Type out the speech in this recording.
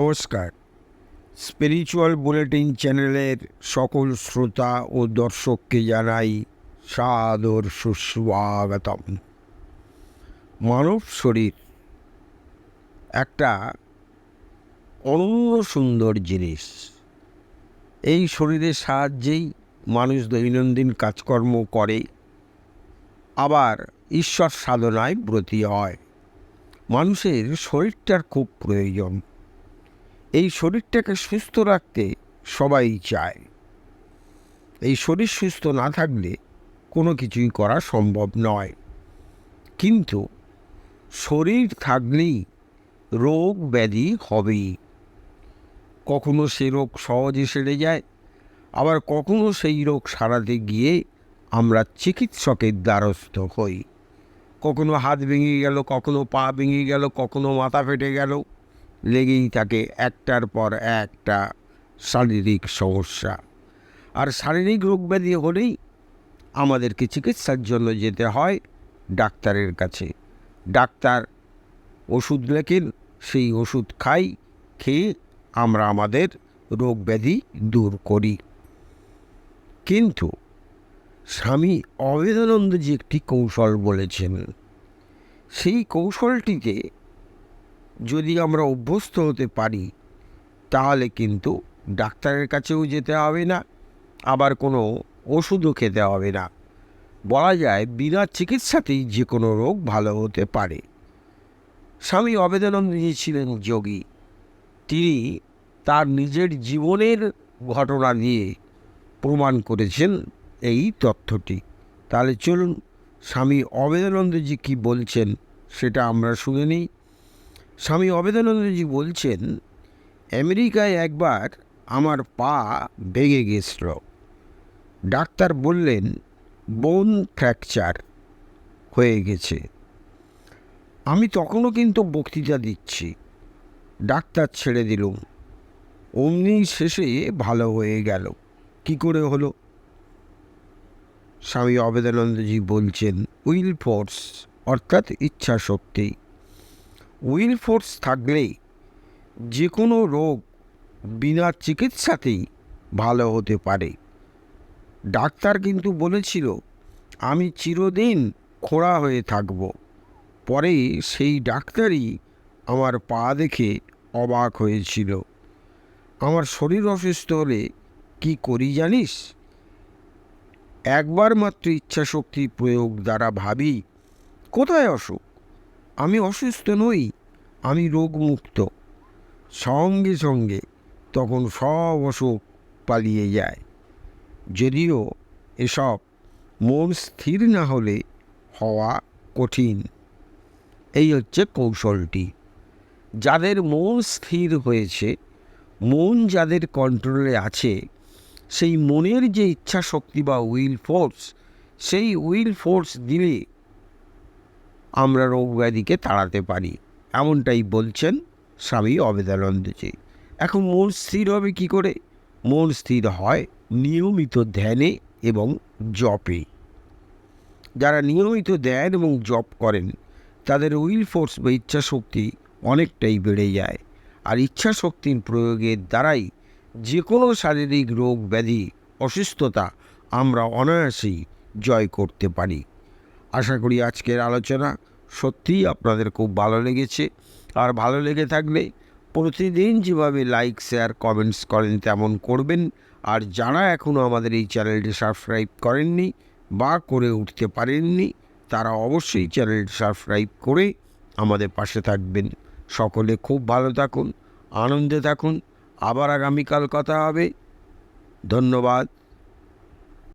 নমস্কার। Spiritual bulletin চ্যানেলের সকল শ্রোতা ও দর্শককে জানাই সাদর সুস্বাগতম। মানব শরীর একটা অনন্য সুন্দর জিনিস। এই শরীরের সাহায্যেই মানুষ দৈনন্দিন কাজকর্ম করে, আবার ঈশ্বর সাধনায় ব্রতী হয়। মানুষের শরীরটার খুব প্রয়োজন। এই শরীরটাকে সুস্থ রাখতে সবাই চায়। এই শরীর সুস্থ না থাকলে কোনো কিছুই করা সম্ভব নয়। কিন্তু শরীর থাকলেই রোগ ব্যাধি হবেই। কখনো সে রোগ সহজে সেরে যায়, আবার কখনো সেই রোগ সারাতে গিয়ে আমরা চিকিৎসকের দ্বারস্থ হই। কখনো হাত ভেঙে গেল, কখনো পা ভেঙে গেল, কখনো মাথা ফেটে গেল। লেগেই থাকে একটার পর একটা শারীরিক সমস্যা। আর শারীরিক রোগ ব্যাধি হলেই আমাদেরকে চিকিৎসার জন্য যেতে হয় ডাক্তারের কাছে। ডাক্তার ওষুধ লেখেন, সেই ওষুধ খাই, খেয়ে আমরা আমাদের রোগ ব্যাধি দূর করি। কিন্তু স্বামী অবেদানন্দ যে একটি কৌশল বলেছেন, সেই কৌশলটিতে যদি আমরা অভ্যস্ত হতে পারি, তাহলে কিন্তু ডাক্তারের কাছেও যেতে হবে না, আবার কোনো ওষুধও খেতে হবে না। বলা যায় বিনা চিকিৎসাতেই যে কোনো রোগ ভালো হতে পারে। স্বামী অবেদানন্দজি ছিলেন যোগী। তিনি তার নিজের জীবনের ঘটনা দিয়ে প্রমাণ করেছেন এই তথ্যটি। তাহলে চলুন, স্বামী অবেদানন্দজি কি বলছেন সেটা আমরা শুনে নিই। স্বামী অবেদানন্দজি বলছেন, আমেরিকায় একবার আমার পা ভেঙে গেছিল। ডাক্তার বললেন, বোন ফ্র্যাকচার হয়ে গেছে। আমি তখনও কিন্তু বক্তৃতা দিচ্ছি। ডাক্তার ছেড়ে দিলুম। অমনি শেষে ভালো হয়ে গেল। কি করে হলো? স্বামী অবেদানন্দজি বলছেন, উইল ফোর্স, অর্থাৎ ইচ্ছা শক্তি উইল ফোর্স থাকলেই যে কোনো রোগ বিনা চিকিৎসাতেই ভালো হতে পারে। ডাক্তার কিন্তু বলেছিল, আমি চিরদিন খোঁড়া হয়ে থাকব। পরে সেই ডাক্তারই আমার পা দেখে অবাক হয়েছিল। আমার শরীর অসুস্থ হলে কি করি জানিস? একবার মাত্র ইচ্ছাশক্তি প্রয়োগ দ্বারা ভাবি, কোথায় অসুখ? আমি অসুস্থ নই আমি রোগমুক্ত। সঙ্গে সঙ্গে তখন সব অসুখ পালিয়ে যায়। যদিও এসব মন স্থির না হলে হওয়া কঠিন। এই হচ্ছে কৌশলটি। যাদের মন স্থির হয়েছে, মন যাদের কন্ট্রোলে আছে, সেই মনের যে ইচ্ছা শক্তি বা উইল ফোর্স সেই উইল ফোর্স দিলে আমরা রোগ ব্যাধিকে তাড়াতে পারি। এমনটাই বলছেন স্বামী অবেদানন্দজি। এখন মন স্থির হবে কি করে? মন স্থির হয় নিয়মিত ধ্যানে এবং জপে। যারা নিয়মিত ধ্যান এবং জপ করেন, তাদের উইল ফোর্স বা ইচ্ছা শক্তি অনেকটাই বেড়ে যায়। আর ইচ্ছা শক্তির প্রয়োগের দ্বারাই যে কোনো শারীরিক রোগ ব্যাধি, অসুস্থতা আমরা অনায়াসেই জয় করতে পারি। আশা করি আজকের আলোচনা সত্যিই আপনাদের খুব ভালো লেগেছে। আর ভালো লেগে থাকলে প্রতিদিন যেভাবে লাইক শেয়ার কমেন্টস করেন তেমন করবেন। আর যারা এখনও আমাদের এই চ্যানেলটি সাবস্ক্রাইব করেননি বা করে উঠতে পারেননি, তারা অবশ্যই চ্যানেলটি সাবস্ক্রাইব করে আমাদের পাশে থাকবেন। সকলে খুব ভালো থাকুন, আনন্দে থাকুন। আবার আগামীকাল কথা হবে। ধন্যবাদ।